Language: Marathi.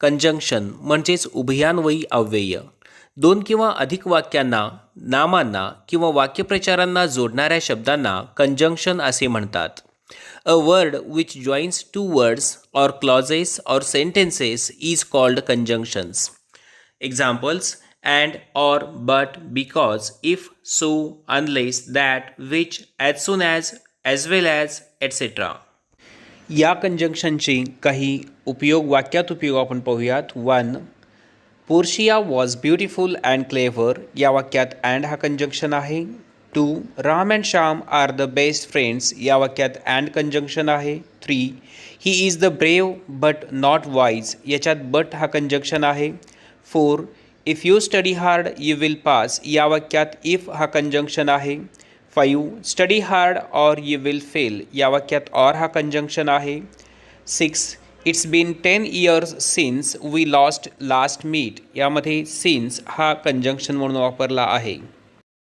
कंजंक्शन म्हणजेच उभयान्वयी अव्यय. दोन किंवा अधिक वाक्यांना नामांना किंवा वाक्यप्रचारांना जोडणाऱ्या शब्दांना कंजंक्शन असे म्हणतात. A word which joins two words or clauses or sentences is called conjunctions examples and or but because if so unless that which as soon as as well as etcetera या कंजंक्शनचे काही उपयोग वाक्यात उपयोग आपण पाहूयात. One Portia was beautiful and clever या वाक्यात अँड हा कंजंक्शन आहे. Two Ram and Shyam are the best friends या वाक्यात अँड कंजंक्शन आहे. Three he is the brave but not wise याच्यात बट हा कंजंक्शन आहे. Four if you study hard you will pass या वाक्यात इफ हा कंजंक्शन आहे. Five study hard or you will fail या वाक्यात ऑर हा कंजंक्शन आहे six it's been ten years since we lost last meet यामध्ये सिन्स हा कंजंक्शन म्हणून वापरला आहे.